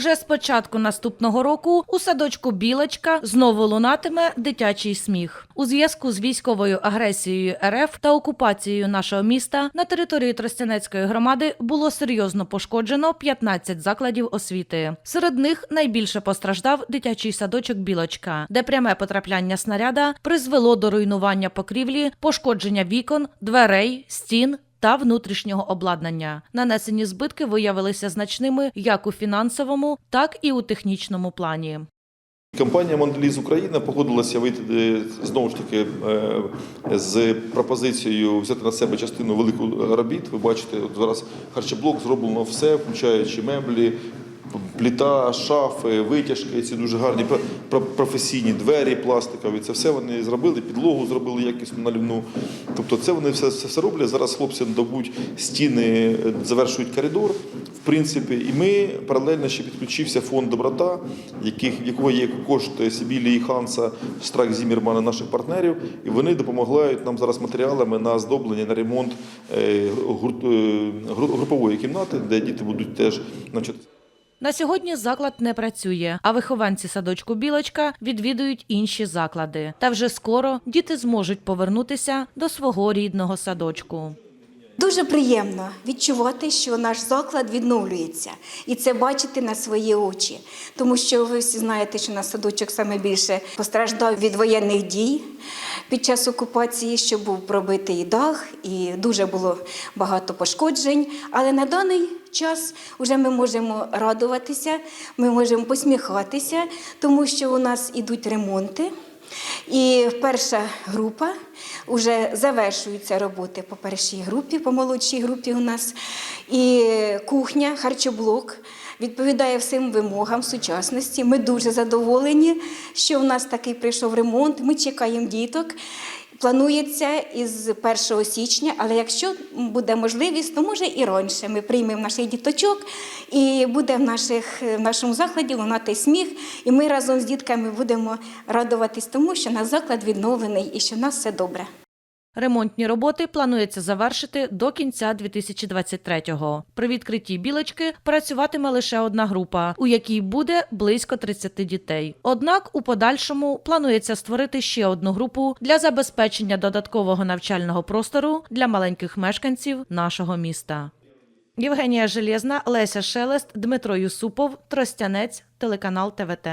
Уже з початку наступного року у садочку Білочка знову лунатиме дитячий сміх. У зв'язку з військовою агресією РФ та окупацією нашого міста на території Тростянецької громади було серйозно пошкоджено 15 закладів освіти. Серед них найбільше постраждав дитячий садочок Білочка, де пряме потрапляння снаряда призвело до руйнування покрівлі, пошкодження вікон, дверей, стін та внутрішнього обладнання. Нанесені збитки виявилися значними як у фінансовому, так і у технічному плані. Компанія Монделіз Україна погодилася вийти е, знову ж таки е, з пропозицією взяти на себе частину велику робіт. Ви бачите, от зараз харчоблок зроблено все, включаючи меблі. Пліта, шафи, витяжки, ці дуже гарні пр- пр- професійні двері пластикові. Це все вони зробили, підлогу зробили якісно налівну. Тобто це вони все, все, все роблять. Зараз хлопці добуть стіни, завершують коридор. В принципі, і ми паралельно ще підключився фонд Доброта, яких, якого є кошти Сибілі і Ханса, Страх Зімірмана, наших партнерів. І вони допомагають нам зараз матеріалами на оздоблення, на ремонт е, е, гру- групової кімнати, де діти будуть теж навчатися. На сьогодні заклад не працює, а вихованці садочку Білочка відвідують інші заклади. Та вже скоро діти зможуть повернутися до свого рідного садочку. Дуже приємно відчувати, що наш заклад відновлюється, і це бачити на свої очі. Тому що ви всі знаєте, що наш садочок саме більше постраждав від воєнних дій під час окупації, що був пробитий дах, і дуже було багато пошкоджень. Але на даний час вже ми можемо радуватися, ми можемо посміхатися, тому що у нас ідуть ремонти. І перша група вже завершуються роботи по першій групі, по молодшій групі у нас. І кухня, харчоблок відповідає всім вимогам сучасності. Ми дуже задоволені, що у нас такий прийшов ремонт. Ми чекаємо діток. Планується із 1 січня, але якщо буде можливість, то може і раніше. Ми приймемо наших діточок і буде в, наших, в нашому закладі лунати сміх. І ми разом з дітками будемо радуватись тому, що наш заклад відновлений і що в нас все добре. Ремонтні роботи планується завершити до кінця 2023-го. При відкритті білочки працюватиме лише одна група, у якій буде близько 30 дітей. Однак у подальшому планується створити ще одну групу для забезпечення додаткового навчального простору для маленьких мешканців нашого міста. Євгенія Железна, Леся Шелест, Дмитро Юсупов, Тростянець, телеканал ТВТ.